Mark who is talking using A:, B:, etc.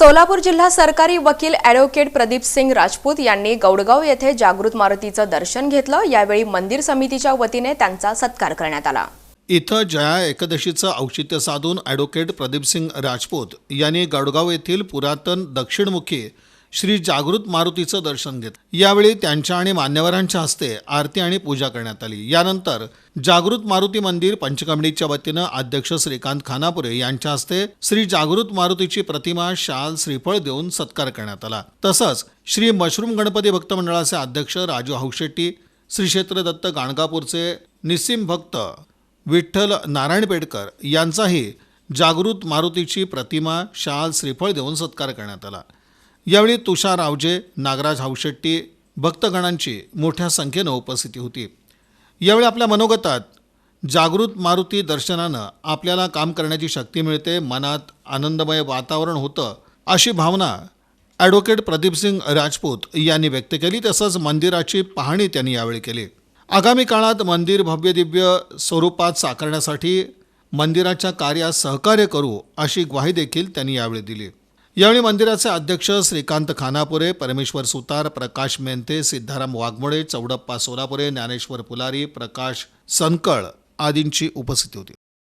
A: सोलापूर जिल्हा सरकारी वकील ॲडव्होकेट प्रदीप सिंग राजपूत यांनी गौडगाव येथे जागृत मारुतीचं दर्शन घेतलं. यावेळी मंदिर समितीच्या वतीने त्यांचा सत्कार करण्यात आला.
B: इथं जया एकदशीचं औचित्य साधून ॲडव्होकेट प्रदीपसिंग राजपूत यांनी गडगाव येथील पुरातन दक्षिणमुखी श्री जागृत मारुतीचं दर्शन घेत. यावेळी त्यांच्या आणि मान्यवरांच्या हस्ते आरती आणि पूजा करण्यात आली. यानंतर जागृत मारुती मंदिर पंचकमिटीच्या वतीनं अध्यक्ष श्रीकांत खानापुरे यांच्या हस्ते श्री जागृत मारुतीची प्रतिमा शाल श्रीफळ देऊन सत्कार करण्यात आला. तसंच श्री मशरूम गणपती भक्त मंडळाचे अध्यक्ष राजू हौशेट्टी श्री क्षेत्र दत्त गाणगापूरचे निस्सिम भक्त विठ्ठल नारायण पेडकर यांचाही जागृत मारुतीची प्रतिमा शाल श्रीफळ देऊन सत्कार करण्यात आला. यावेळी तुषार आवजे नागराज हावशेट्टी भक्तगणांची मोठ्या संख्येनं उपस्थिती होती. यावेळी आपल्या मनोगतात जागृत मारुती दर्शनानं आपल्याला काम करण्याची शक्ती मिळते मनात आनंदमय वातावरण होतं अशी भावना ॲडव्होकेट प्रदीपसिंग राजपूत यांनी व्यक्त केली तसंच मंदिराची पाहणी त्यांनी यावेळी केली. आगामी काळात मंदिर भव्यदिव्य स्वरूपात साकारण्यासाठी मंदिराच्या कार्यास सहकार्य करू अशी ग्वाही देखील त्यांनी यावेळी दिली. यावेळी मंदिराचे अध्यक्ष श्रीकांत खानापुरे परमेश्वर सुतार प्रकाश मेंते सिद्धाराम वाघमोडे चौडप्पा सोलापुरे ज्ञानेश्वर पुलारी प्रकाश सनकळ आदींची उपस्थिती होती.